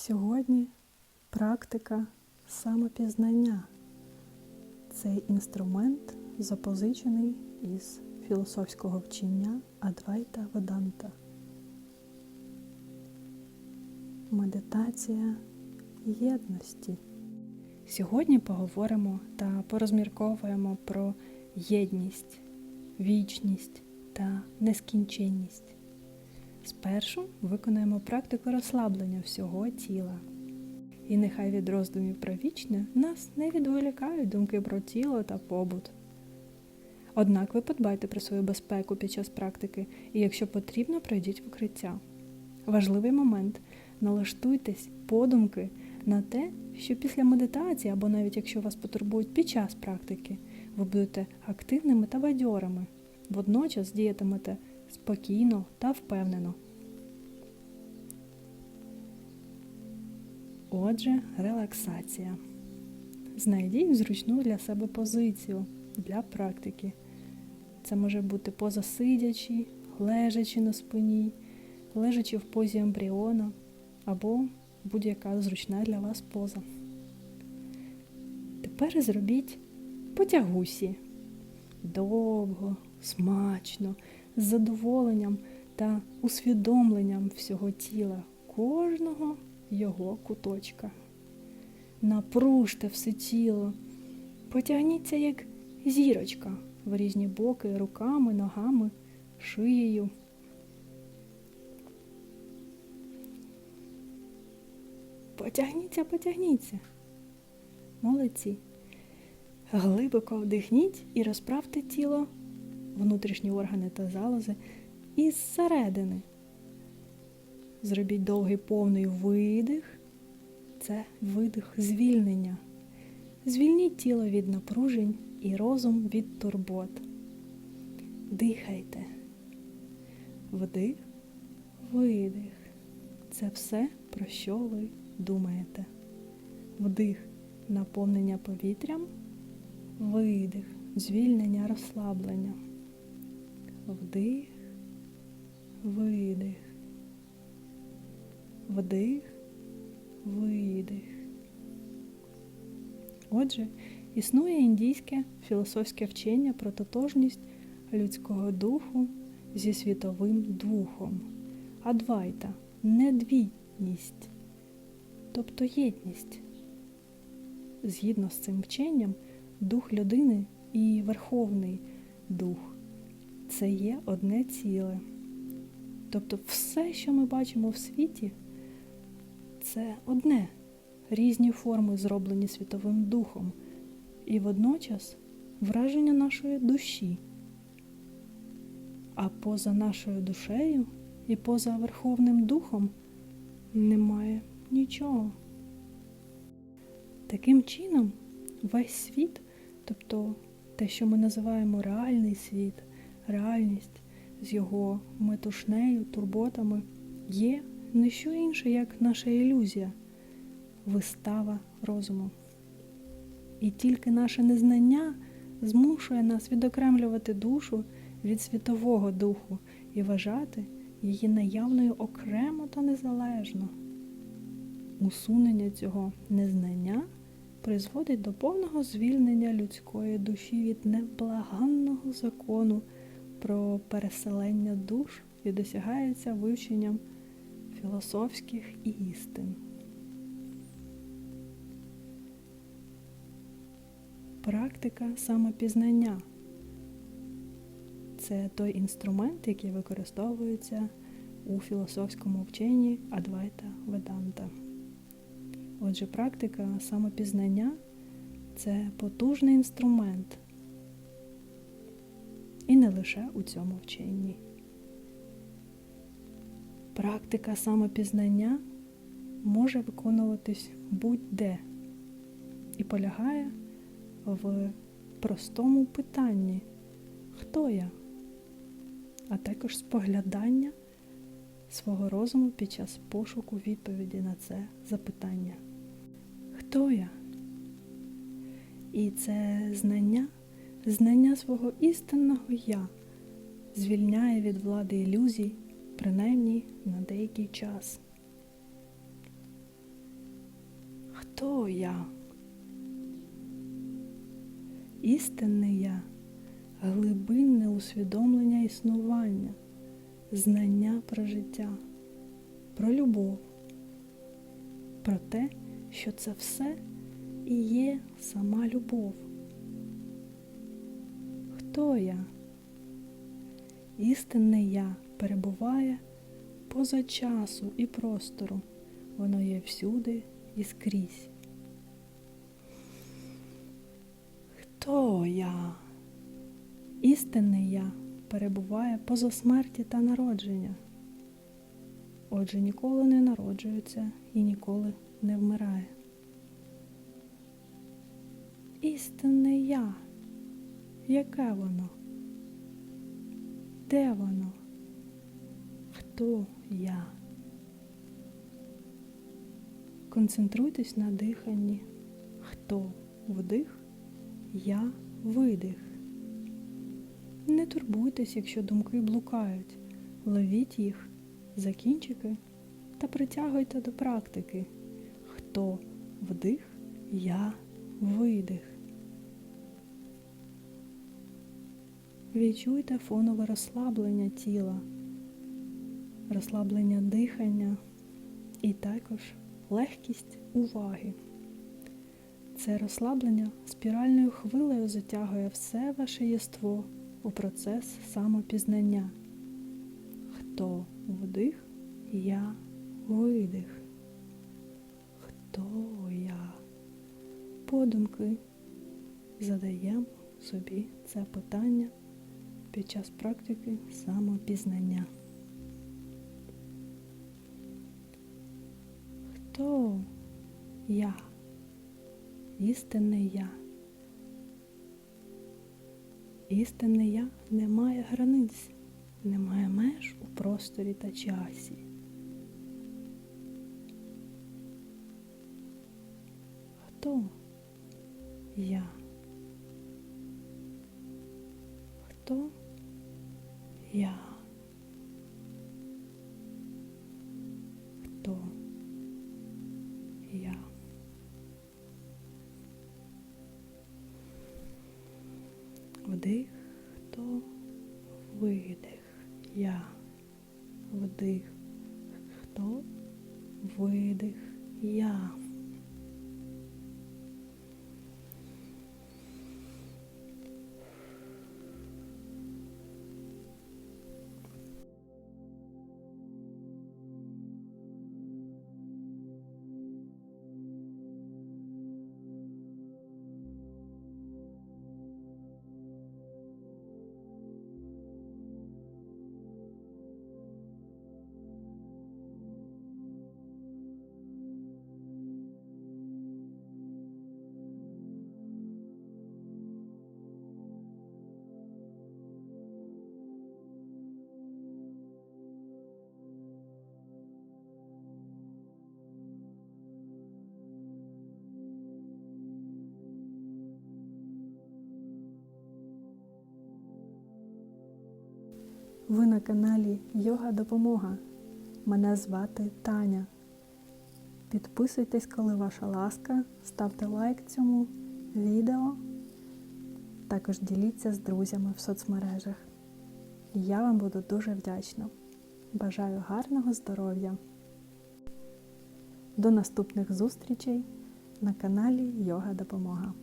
Сьогодні практика самопізнання. Цей інструмент запозичений із філософського вчення Адвайта Веданта. Медитація єдності. Сьогодні поговоримо та порозмірковуємо про єдність, вічність та нескінченність. Спершу виконаємо практику розслаблення всього тіла. І нехай від роздумів про вічне нас не відволікають думки про тіло та побут. Однак ви подбайте про свою безпеку під час практики, і якщо потрібно, пройдіть в укриття. Важливий момент налаштуйтесь подумки на те, що після медитації, або навіть якщо вас потурбують під час практики, ви будете активними та бадьорими, водночас діятимете спокійно та впевнено. Отже, релаксація. Знайдіть зручну для себе позицію для практики. Це може бути поза сидячи, лежачи на спині, лежачи в позі ембріона або будь-яка зручна для вас поза. Тепер зробіть потягусі довго, смачно, з задоволенням та усвідомленням всього тіла, кожного його куточка. Напружте все тіло, потягніться як зірочка в різні боки руками, ногами, шиєю. Потягніться, потягніться. Молодці. Глибоко вдихніть і розправте тіло, внутрішні органи та залози із середини. Зробіть довгий повний видих. Це видих звільнення. Звільніть тіло від напружень і розум від турбот. Дихайте. Вдих, видих. Це все, про що ви думаєте. Вдих наповнення повітрям, видих, звільнення, розслаблення. Вдих, видих. Вдих, видих. Отже, існує індійське філософське вчення про тотожність людського духу зі світовим духом, адвайта, недвійність, тобто єдність. Згідно з цим вченням, дух людини і Верховний Дух це є одне ціле. Тобто все, що ми бачимо в світі, це одне, різні форми зроблені Світовим Духом, і водночас враження нашої душі. А поза нашою душею і поза Верховним Духом немає нічого. Таким чином, весь світ, тобто те, що ми називаємо реальний світ, реальність з його метушнею, турботами, є не що інше, як наша ілюзія, вистава розуму. І тільки наше незнання змушує нас відокремлювати душу від світового духу і вважати її наявною окремо та незалежно. Усунення цього незнання призводить до повного звільнення людської душі від невблаганного закону про переселення душ і досягається вивченням філософських істин. Практика самопізнання це той інструмент, який використовується у філософському вченні Адвайта Веданта. Отже, практика самопізнання це потужний інструмент. І не лише у цьому вченні. Практика самопізнання може виконуватись будь-де і полягає в простому питанні Хто я? А також споглядання свого розуму під час пошуку відповіді на це запитання. Хто я? І це знання, знання свого істинного я звільняє від влади ілюзій, принаймні на деякий час. Хто я? Істинне я, глибинне усвідомлення існування, знання про життя, про любов, про те, що це все і є сама любов. Хто я? Істинне я перебуває поза часу і простору. Воно є всюди і скрізь. Хто я? Істинне я перебуває поза смерті та народження. Отже, ніколи не народжується і ніколи не вмирає. Істинне я. Яке воно? Де воно? Хто я? Концентруйтесь на диханні. Хто вдих, я видих. Не турбуйтесь, якщо думки блукають. Ловіть їх за кінчики та притягуйте до практики. Хто вдих, я видих. Відчуйте фонове розслаблення тіла, розслаблення дихання і також легкість уваги. Це розслаблення спіральною хвилею затягує все ваше єство у процес самопізнання. Хто вдих, я видих. Хто я? Подумки задаємо собі це питання під час практики самопізнання. Хто я? Істинне я. Істинне я не має границь, не має меж у просторі та часі. Хто я? Хто я? Хто я? Вдих, хто видих. Я. Вдих. Хто видих. Я. Ви на каналі Йога Допомога. Мене звати Таня. Підписуйтесь, коли ваша ласка, ставте лайк цьому відео. Також діліться з друзями в соцмережах. Я вам буду дуже вдячна. Бажаю гарного здоров'я. До наступних зустрічей на каналі Йога Допомога.